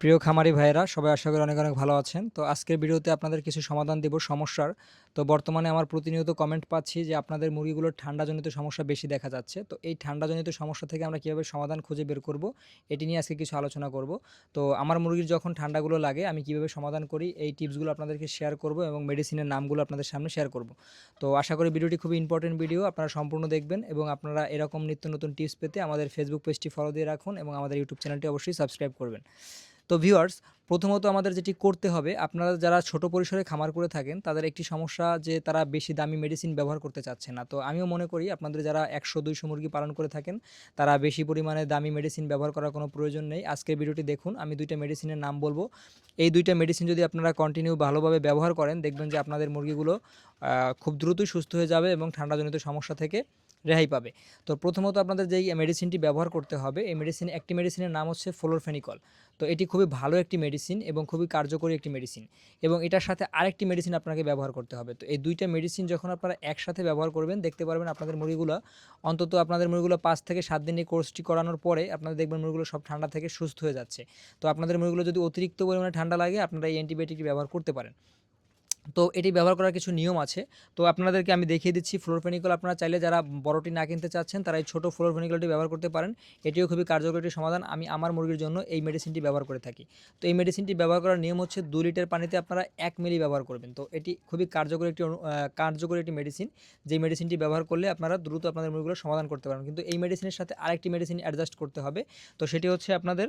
প্রিয় খামারি ভাইয়েরা, সবাই আশা করি অনেক অনেক ভালো আছেন। তো আজকের ভিডিওতে আপনাদের কিছু সমাধান দেব সমস্যার। তো বর্তমানে আমার প্রতিনিয়ত কমেন্ট পাচ্ছি যে আপনাদের মুরগিগুলোর ঠান্ডাজনিত সমস্যা বেশি দেখা যাচ্ছে। তো এই ঠান্ডাজনিত সমস্যা থেকে আমরা কীভাবে সমাধান খুঁজে বের করব, এটি নিয়ে আজকে কিছু আলোচনা করব। তো আমার মুরগির যখন ঠান্ডাগুলো লাগে, আমি কীভাবে সমাধান করি, এই টিপসগুলো আপনাদেরকে শেয়ার করব এবং মেডিসিনের নামগুলো আপনাদের সামনে শেয়ার করব। তো আশা করি ভিডিওটি খুবই ইম্পর্টেন্ট ভিডিও আপনারা সম্পূর্ণ দেখবেন এবং আপনারা এরকম নিত্য নতুন টিপস পেতে আমাদের ফেসবুক পেজটি ফলো দিয়ে রাখুন এবং আমাদের ইউটিউব চ্যানেলটি অবশ্যই সাবস্ক্রাইব করবেন। তো ভিউয়ার্স প্রথমত আমাদের যেটি করতে হবে, আপনারা যারা ছোট পরিসরে খামার করে থাকেন, তাদের একটি সমস্যা যে তারা বেশি দামি মেডিসিন ব্যবহার করতে চাচ্ছে না। তো আমিও মনে করি আপনাদের যারা একশো, দুইশো মুরগি পালন করে থাকেন, তারা বেশি পরিমাণে দামি মেডিসিন ব্যবহার করার কোনো প্রয়োজন নেই। আজকের ভিডিওটি দেখুন, আমি দুইটা মেডিসিনের নাম বলব। এই দুইটা মেডিসিন যদি আপনারা কন্টিনিউ ভালোভাবে ব্যবহার করেন, দেখবেন যে আপনাদের মুরগিগুলো খুব দ্রুতই সুস্থ হয়ে যাবে এবং ঠান্ডাজনিত সমস্যা থেকে রেহাই পাবে। তো প্রথমত আপনাদের যেই মেডিসিনটি ব্যবহার করতে হবে, এই মেডিসিন একটি মেডিসিনের নাম হচ্ছে ফ্লোরফেনিকল তো এটি খুবই ভালো একটি মেডিসিন এবং খুবই কার্যকরী একটি মেডিসিন এবং এটার সাথে আরেকটি মেডিসিন আপনাকে ব্যবহার করতে হবে। তো এই দুইটা মেডিসিন যখন আপনারা একসাথে ব্যবহার করবেন, দেখতে পারবেন আপনাদের মুরগিগুলো অন্তত আপনাদের মুরগিগুলো পাঁচ থেকে সাত দিন এই কোর্সটি করানোর পরে আপনারা দেখবেন মুরগিগুলো সব ঠান্ডা থেকে সুস্থ হয়ে যাচ্ছে। তো আপনাদের মুরগিগুলো যদি অতিরিক্ত পরিমাণে ঠান্ডা লাগে, আপনারা এই অ্যান্টিবায়োটিকটি ব্যবহার করতে পারেন। তো এটি ব্যবহার করার কিছু নিয়ম আছে। তো আপনাদেরকে আমি দেখিয়ে দিচ্ছি ফ্লোরফেনিকল আপনারা চাইলে যারা বড়টি না কিনতে চাচ্ছেন, তারা এই ছোটো ফ্লোরফেনিকলটি ব্যবহার করতে পারেন। এটিও খুবই কার্যকর একটি সমাধান। আমি আমার মুরগির জন্য এই মেডিসিনটি ব্যবহার করে থাকি। তো এই মেডিসিনটি ব্যবহার করার নিয়ম হচ্ছে দু লিটার পানিতে আপনারা এক মিলি ব্যবহার করবেন। তো এটি খুবই কার্যকর একটি কার্যকরী একটি মেডিসিন যেই মেডিসিনটি ব্যবহার করলে আপনারা দ্রুত আপনাদের মুরগিগুলো সমাধান করতে পারবেন। কিন্তু এই মেডিসিনের সাথে আরেকটি মেডিসিন অ্যাডজাস্ট করতে হবে। তো সেটি হচ্ছে আপনাদের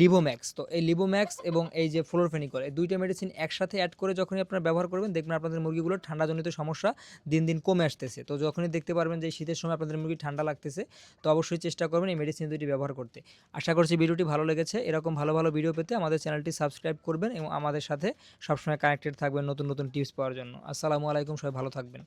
লিভোম্যাক্স তো এই লিভোম্যাক্স এবং এই যে ফ্লোরফেনিকল এই দুইটা মেডিসিন একসাথে অ্যাড করে যখনই আপনারা ব্যবহার করবেন, দেখবেন আপনাদের মুরগিগুলোর ঠান্ডাজনিত সমস্যা দিন দিন কমে আসতেছে। তো যখনই দেখতে পারবেন যে শীতের সময় আপনাদের মুরগি ঠান্ডা লাগতেছে, তো অবশ্যই চেষ্টা করবেন এই মেডিসিন দুইটি ব্যবহার করতে। আশা করছি ভিডিওটি ভালো লেগেছে। এরকম ভালো ভালো ভিডিও পেতে আমাদের চ্যানেলটি সাবস্ক্রাইব করবেন এবং আমাদের সাথে সবসময় কানেক্টেড থাকবেন নতুন নতুন টিপস পাওয়ার জন্য। আসসালামু আলাইকুম, সবাই ভালো থাকবেন।